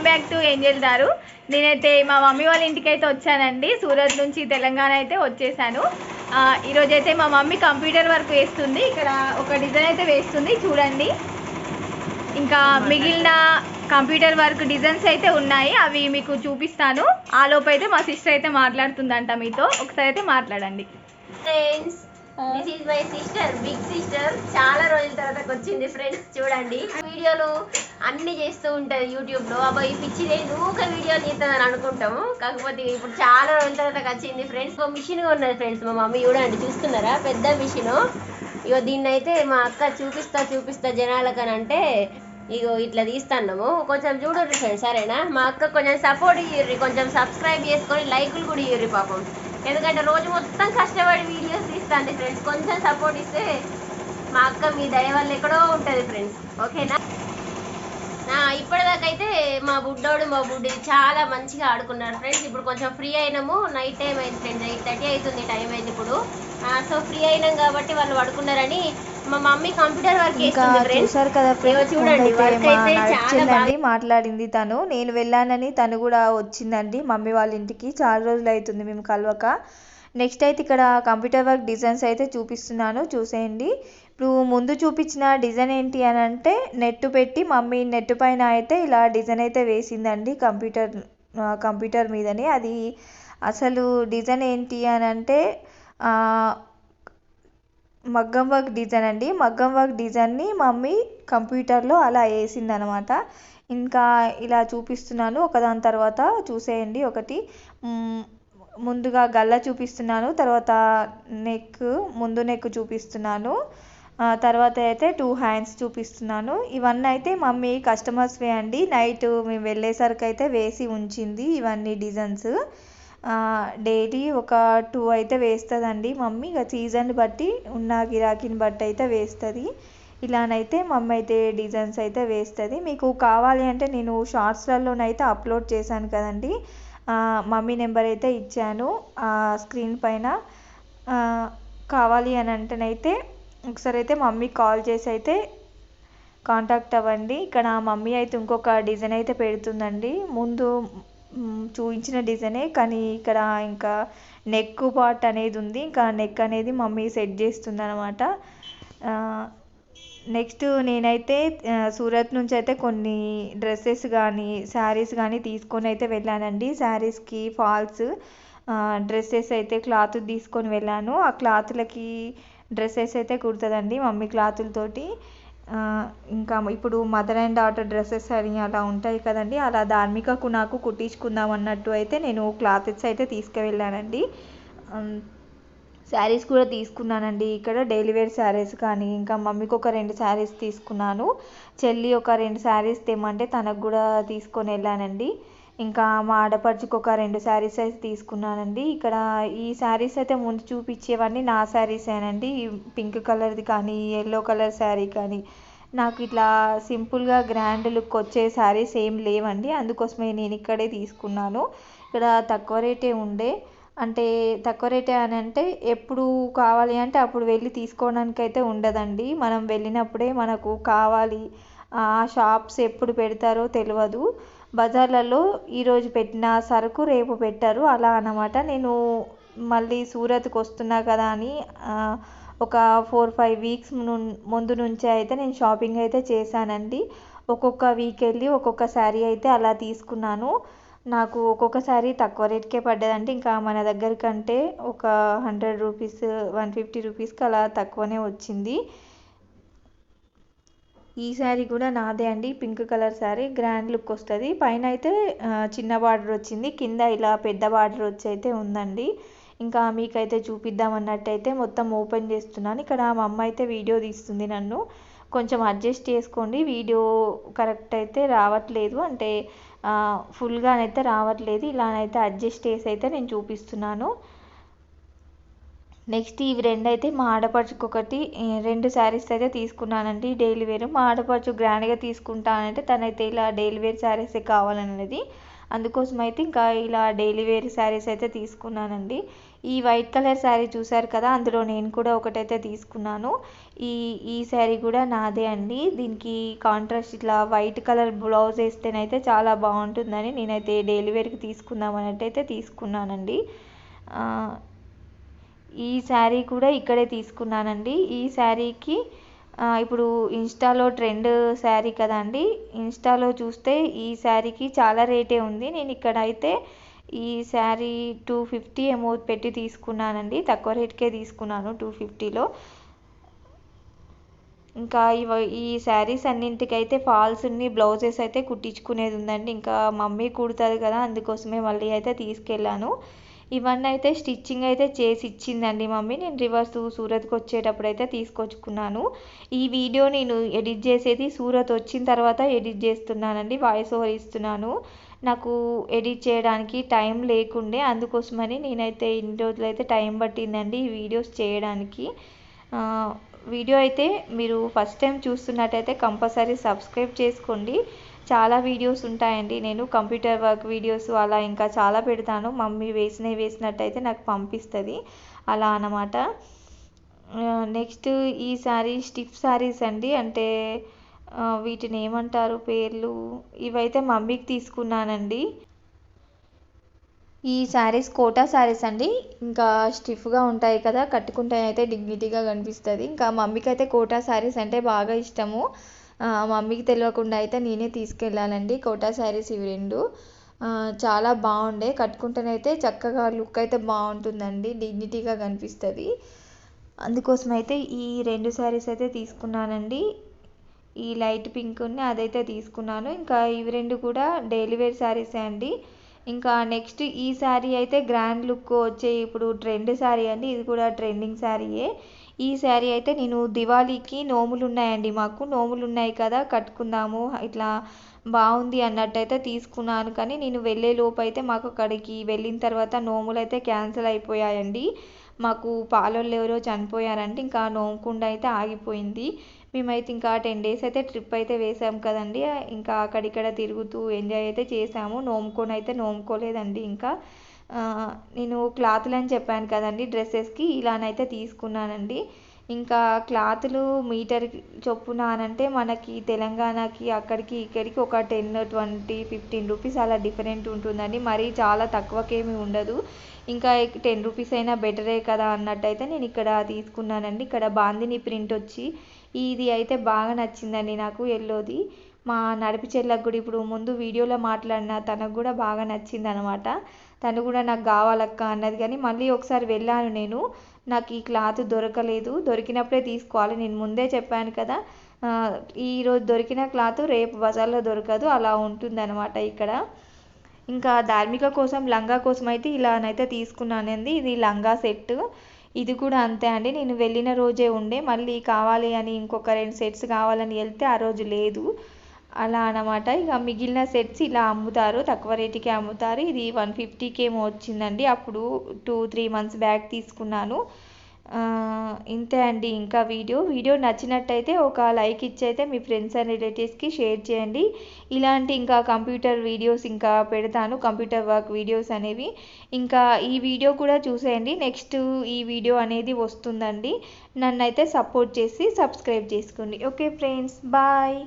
Welcome back to Angel దారు. నేనైతే మా మమ్మీ వాళ్ళ ఇంటికి అయితే వచ్చానండి. సూరత్ నుంచి తెలంగాణ అయితే వచ్చేసాను. ఈరోజైతే ఈరోజు అయితే మా మమ్మీ కంప్యూటర్ వర్క్ వేస్తుంది. ఇక్కడ ఒక డిజైన్ అయితే వేస్తుంది. చూడండి. ఇంకా మిగిలిన కంప్యూటర్ వర్క్ డిజైన్స్ అయితే ఉన్నాయి. అవి మీకు చూపిస్తాను. ఆ లోపు అయితే మా సిస్టర్ అయితే మాట్లాడుతుందంట మీతో. ఒకసారి అయితే మాట్లాడండి. Friends this is my sister big sister చాలా రోజుల తర్వాత వచ్చింది ఫ్రెండ్స్ చూడండి. వీడియోలు అన్ని చేస్తూ ఉంటది యూట్యూబ్లో. అబ్బాయి ఈ ఒక నూక వీడియోలు చేస్తుందని అనుకుంటాము. కాకపోతే ఇప్పుడు చాలా రోజుల తర్వాత వచ్చింది ఫ్రెండ్స్ ఒక మిషన్ ఉన్నది ఫ్రెండ్స్ మా మమ్మీ. చూడండి చూస్తున్నారా? పెద్ద మిషన్ ఇగో దీన్ని అయితే మా అక్క చూపిస్తా చూపిస్తా జనాలకని అంటే ఇగో ఇట్లా తీస్తున్నాము. కొంచెం చూడండి ఫ్రెండ్స్ సరేనా? మా అక్క కొంచెం సపోర్ట్ ఇయ్యర్రి. కొంచెం సబ్స్క్రైబ్ చేసుకొని లైకులు కూడా ఇయ్యర్రి పాపం. ఎందుకంటే రోజు మొత్తం కష్టపడి వీడియోస్ తీస్తాండి ఫ్రెండ్స్ కొంచెం సపోర్ట్ ఇస్తే మా అక్క మీ దయ వల్ల ఎక్కడో ఉంటుంది ఫ్రెండ్స్ ఓకేనా? ఆ, ఇప్పటిదాకైతే మా బుడ్డోడు మా బుడ్డి చాలా మంచిగా ఆడుకున్నారు ఫ్రెండ్స్ ఇప్పుడు కొంచెం ఫ్రీ అయినాము. నైట్ టైం అయింది ఫ్రెండ్స్ ఎయిట్ థర్టీ అవుతుంది టైం అయింది ఇప్పుడు. సో ఫ్రీ అయినాం కాబట్టి వాళ్ళు పడుకున్నారని మా మమ్మీ కంప్యూటర్ వర్క్ ఇంకా చేస్తుంది ఫ్రెండ్స్ చూసారు కదా ఫ్రెండ్స్ చూడండి, నడిచిందండి మాట్లాడింది తను. నేను వెళ్ళానని తను కూడా వచ్చిందండి. మమ్మీ వాళ్ళ ఇంటికి చాలా రోజులు అవుతుంది మేము కలవక. నెక్స్ట్ అయితే ఇక్కడ కంప్యూటర్ వర్క్ డిజైన్స్ అయితే చూపిస్తున్నాను చూసేయండి. ఇప్పుడు ముందు చూపించిన డిజైన్ ఏంటి అని అంటే నెట్ పెట్టి మమ్మీ నెట్ పైన అయితే ఇలా డిజైన్ అయితే వేసిందండి కంప్యూటర్ కంప్యూటర్ మీదనే. అది అసలు డిజైన్ ఏంటి అని అంటే మగ్గం వర్క్ డిజైన్ అండి. మగ్గం వర్క్ డిజైన్ని మమ్మీ కంప్యూటర్లో అలా వేసింది అనమాట ఇంకా ఇలా చూపిస్తున్నాను. ఒకదాని తర్వాత చూసేయండి ఒకటి. ముందుగా గల్ల చూపిస్తున్నాను. తర్వాత నెక్ ముందు నెక్ చూపిస్తున్నాను. తర్వాత అయితే టూ హ్యాండ్స్ చూపిస్తున్నాను. ఇవన్నీ అయితే మమ్మీ కస్టమర్స్వే అండి. నైట్ మేము వెళ్ళేసరికి అయితే వేసి ఉంచింది ఇవన్నీ డిజైన్స్ డైలీ ఒక టూ అయితే వేస్తుందండి. మమ్మీ ఇక సీజన్ బట్టి ఉన్న గిరాకీని బట్టి అయితే వేస్తుంది. ఇలానైతే మమ్మీ అయితే డిజైన్స్ అయితే వేస్తుంది. మీకు కావాలి అంటే నేను షార్ట్స్లలోనైతే అప్లోడ్ చేశాను కదండి. మమ్మీ నెంబర్ అయితే ఇచ్చాను. ఆ స్క్రీన్ పైన. కావాలి అని అంటేనైతే ఒకసారి అయితే మమ్మీ కాల్ చేసి అయితే కాంటాక్ట్ అవ్వండి. ఇక్కడ మమ్మీ అయితే ఇంకొక డిజైన్ అయితే పెడుతుందండి. ముందు చూపించిన డిజైనే కానీ ఇక్కడ ఇంకా నెక్ పార్ట్ అనేది ఉంది. ఇంకా నెక్ అనేది మమ్మీ సెట్ చేస్తుంది అనమాట నెక్స్ట్ నేనైతే సూరత్ నుంచి అయితే కొన్ని డ్రెస్సెస్ కానీ శారీస్ కానీ తీసుకొని అయితే వెళ్ళానండి. శారీస్కి ఫాల్స్ డ్రెస్సెస్ అయితే క్లాత్ తీసుకొని వెళ్ళాను. ఆ క్లాత్లకి డ్రెస్సెస్ అయితే కుడుతుందండి మమ్మీ క్లాతులతోటి. ఇంకా ఇప్పుడు మదర్ అండ్ డాటర్ డ్రెస్సెస్ అని అలా ఉంటాయి కదండి. అలా ధార్మికకు నాకు కుట్టించుకుందాం అన్నట్టు అయితే నేను క్లాత్స్ అయితే తీసుకువెళ్ళానండి. శారీస్ కూడా తీసుకున్నానండి. ఇక్కడ డైలీ వేర్ శారీస్ కానీ ఇంకా మమ్మీకి ఒక రెండు శారీస్ తీసుకున్నాను. చెల్లి ఒక రెండు శారీస్ తెమ్మంటే తనకు కూడా తీసుకొని వెళ్ళానండి. ఇంకా మా ఆడపడుచుకు ఒక రెండు శారీస్ అయితే తీసుకున్నానండి. ఇక్కడ ఈ శారీస్ అయితే ముందు చూపించేవన్నీ నా శారీసేనండి పింక్ కలర్ది కానీ ఎల్లో కలర్ శారీ కానీ నాకు ఇట్లా సింపుల్గా గ్రాండ్ లుక్ వచ్చే శారీస్ ఏం లేవండి. అందుకోసమే నేను ఇక్కడే తీసుకున్నాను. ఇక్కడ తక్కువ రేటే ఉండే. అంటే తక్కువ రేటే అని అంటే ఎప్పుడు కావాలి అంటే అప్పుడు వెళ్ళి తీసుకోవడానికి అయితే ఉండదండి. మనం వెళ్ళినప్పుడే మనకు కావాలి. ఆ షాప్స్ ఎప్పుడు పెడతారో తెలియదు. బజార్లలో ఈరోజు పెట్టిన సరుకు రేపు పెట్టారు. అలా అన్నమాట. నేను మళ్ళీ సూరత్కి వస్తున్నా కదా అని ఒక ఫోర్ ఫైవ్ వీక్స్ ముందు నుంచే అయితే నేను షాపింగ్ అయితే చేశానండి. ఒక్కొక్క వీక్ వెళ్ళి ఒక్కొక్క శారీ అయితే అలా తీసుకున్నాను. నాకు ఒక్కొక్క శారీ తక్కువ రేట్కే పడ్డదంటే ఇంకా మన దగ్గర కంటే ఒక హండ్రెడ్ రూపీస్ వన్ ఫిఫ్టీ రూపీస్కి అలా తక్కువనే వచ్చింది. ఈ శారీ కూడా నాదే అండి pink colour sari grand look వస్తుంది. పైన అయితే చిన్న బార్డర్ వచ్చింది కింద ఇలా పెద్ద బార్డర్ వచ్చి అయితే ఉందండి. ఇంకా మీకైతే చూపిద్దాం అన్నట్టయితే మొత్తం ఓపెన్ చేస్తున్నాను. ఇక్కడ మా అమ్మ అయితే వీడియో తీస్తుంది నన్ను. కొంచెం అడ్జస్ట్ చేసుకోండి వీడియో కరెక్ట్ అయితే రావట్లేదు. అంటే ఫుల్గానైతే రావట్లేదు. ఇలానైతే అడ్జస్ట్ చేసి అయితే నేను చూపిస్తున్నాను. నెక్స్ట్ ఇవి రెండు అయితే మా ఆడపడుచుకు ఒకటి రెండు శారీస్ అయితే తీసుకున్నానండి. Daily wear. మా ఆడపడుచు గ్రాండ్గా తీసుకుంటానంటే తనైతే ఇలా డైలీ వేర్ శారీసే కావాలన్నది అందుకోసం అయితే ఇంకా ఇలా డైలీ వేర్ శారీస్ అయితే తీసుకున్నానండి. ఈ వైట్ కలర్ శారీ చూసారు కదా అందులో నేను కూడా ఒకటైతే తీసుకున్నాను. ఈ ఈ శారీ కూడా నాదే అండి. దీనికి కాంట్రాస్ట్ ఇట్లా వైట్ కలర్ బ్లౌజ్ వేస్తేనైతే చాలా బాగుంటుందని నేనైతే డైలీ వేర్కి తీసుకుందామని అయితే తీసుకున్నానండి ఈ శారీ కూడా ఇక్కడే తీసుకున్నానండి. ఈ శారీకి ఇప్పుడు ఇన్స్టాలో ట్రెండ్ శారీ కదా అండి. ఇన్స్టాలో చూస్తే ఈ శారీకి చాలా రేటే ఉంది. నేను ఇక్కడ అయితే ఈ శారీ టూ ఫిఫ్టీ ఏమో పెట్టి తీసుకున్నానండి. తక్కువ రేట్కే తీసుకున్నాను టూ ఫిఫ్టీలో. ఇంకా ఇవ ఈ శారీస్ అన్నింటికైతే ఫాల్స్ ఉన్ని బ్లౌజెస్ అయితే కుట్టించుకునేది ఉందండి. ఇంకా మమ్మీ కుడుతుంది కదా అందుకోసమే మళ్ళీ అయితే తీసుకెళ్ళాను. ఇవన్నీ అయితే స్టిచ్చింగ్ అయితే చేసి ఇచ్చిందండి మమ్మీ. నేను రివర్స్ సూరత్కి వచ్చేటప్పుడు అయితే తీసుకొచ్చుకున్నాను. ఈ వీడియో నేను ఎడిట్ చేసేది సూరత్ వచ్చిన తర్వాత ఎడిట్ చేస్తున్నానండి వాయిస్ ఓవర్ ఇస్తున్నాను. నాకు ఎడిట్ చేయడానికి టైం లేకుండే అందుకోసమని నేనైతే ఇన్ని రోజులైతే టైం పట్టిందండి ఈ వీడియోస్ చేయడానికి. వీడియో అయితే మీరు ఫస్ట్ టైం చూస్తున్నట్టయితే కంపల్సరీ సబ్స్క్రైబ్ చేసుకోండి. చాలా వీడియోస్ ఉంటాయండి. నేను కంప్యూటర్ వర్క్ వీడియోస్ అలా ఇంకా చాలా పెడతాను. మమ్మీ వేసినవి వేసినట్టయితే నాకు పంపిస్తుంది. అలా అన్నమాట. నెక్స్ట్ ఈ శారీ స్టిఫ్ శారీస్ అండి. అంటే వీటిని ఏమంటారు? పేర్లు? ఇవైతే మమ్మీకి తీసుకున్నానండి. ఈ శారీస్ కోటా శారీస్ అండి. ఇంకా స్టిఫ్గా ఉంటాయి కదా. కట్టుకుంటే అయితే డిగ్నిటీగా కనిపిస్తుంది. ఇంకా మమ్మీకి అయితే కోటా శారీస్ అంటే బాగా ఇష్టము. మమ్మీకి తెలియకుండా అయితే నేనే తీసుకెళ్ళానండి కోటా శారీస్ ఇవి రెండు. చాలా బాగుండే. కట్టుకుంటేనైతే చక్కగా లుక్ అయితే బాగుంటుందండి. డిగ్నిటీగా కనిపిస్తుంది. అందుకోసం అయితే ఈ రెండు శారీస్ అయితే తీసుకున్నానండి. ఈ లైట్ పింక్ అదైతే తీసుకున్నాను. ఇంకా ఇవి రెండు కూడా డైలీ వేర్ శారీసే అండి. ఇంకా నెక్స్ట్ ఈ శారీ అయితే గ్రాండ్ లుక్ వచ్చే ఇప్పుడు ట్రెండ్ శారీ అండి. ఇది కూడా ట్రెండింగ్ శారీయే. ఈ శారీ అయితే నేను దివాళీకి నోములు ఉన్నాయండి మాకు నోములు ఉన్నాయి కదా కట్టుకుందాము ఇట్లా బాగుంది అన్నట్టయితే తీసుకున్నాను. కానీ నేను వెళ్ళే లోపు అయితే మాకు అక్కడికి వెళ్ళిన తర్వాత నోములు అయితే క్యాన్సిల్ అయిపోయాయండి. మాకు పాలోళ్ళు ఎవరో చనిపోయారంటే ఇంకా నోముకుండా అయితే ఆగిపోయింది. మేమైతే ఇంకా టెన్ డేస్ అయితే ట్రిప్ అయితే వేసాం కదండి. ఇంకా అక్కడిక్కడ తిరుగుతూ ఎంజాయ్ అయితే చేసాము. నోముకొని అయితే నోముకోలేదండి ఇంకా. నేను క్లాతులు అని చెప్పాను కదండి డ్రెస్సెస్కి ఇలానైతే తీసుకున్నానండి. ఇంకా క్లాతులు మీటర్ చొప్పున అనంటే మనకి తెలంగాణకి అక్కడికి ఇక్కడికి ఒక టెన్ ట్వంటీ ఫిఫ్టీన్ రూపీస్ అలా డిఫరెంట్ ఉంటుందండి. మరీ చాలా తక్కువకేమీ ఉండదు. ఇంకా టెన్ రూపీస్ అయినా బెటరే కదా అన్నట్టయితే నేను ఇక్కడ తీసుకున్నానండి. ఇక్కడ బాందిని ప్రింట్ వచ్చి ఇది అయితే బాగా నచ్చిందండి నాకు ఎల్లోది. మా నడిపి చెల్లకు కూడా ఇప్పుడు ముందు వీడియోలో మాట్లాడిన తనకు కూడా బాగా నచ్చింది అనమాట తను కూడా నాకు కావాలక్క అన్నది. కానీ మళ్ళీ ఒకసారి వెళ్ళాను నేను. నాకు ఈ క్లాత్ దొరకలేదు. దొరికినప్పుడే తీసుకోవాలి. నేను ముందే చెప్పాను కదా. ఈరోజు దొరికిన క్లాత్ రేపు బజార్లో దొరకదు. అలా ఉంటుందన్నమాట ఇక్కడ. ఇంకా ధార్మిక కోసం లంగా కోసం అయితే ఇలానైతే తీసుకున్నానండి ఇది లంగా సెట్ ఇది కూడా అంతే అండి. నేను వెళ్ళిన రోజే ఉండే. మళ్ళీ కావాలి అని ఇంకొక రెండు సెట్స్ కావాలని వెళ్తే ఆ రోజు లేదు. అలా అన్నమాట. ఇక మిగిలిన సెట్స్ ఇలా అమ్ముతారు తక్కువ రేటుకే అమ్ముతారు. ఇది వన్ ఫిఫ్టీకి ఏమో వచ్చిందండి. అప్పుడు టూ త్రీ మంత్స్ బ్యాక్ తీసుకున్నాను. ఇంతే అండి ఇంకా వీడియో. వీడియో నచ్చినట్టయితే ఒక లైక్ ఇచ్చి అయితే మీ ఫ్రెండ్స్ అండ్ రిలేటివ్స్కి షేర్ చేయండి. ఇలాంటి ఇంకా కంప్యూటర్ వీడియోస్ ఇంకా పెడతాను కంప్యూటర్ వర్క్ వీడియోస్ అనేవి. ఇంకా ఈ వీడియో కూడా చూసేయండి. నెక్స్ట్ ఈ వీడియో అనేది వస్తుందండి. నన్ను అయితే సపోర్ట్ చేసి సబ్స్క్రైబ్ చేసుకోండి. Okay friends bye.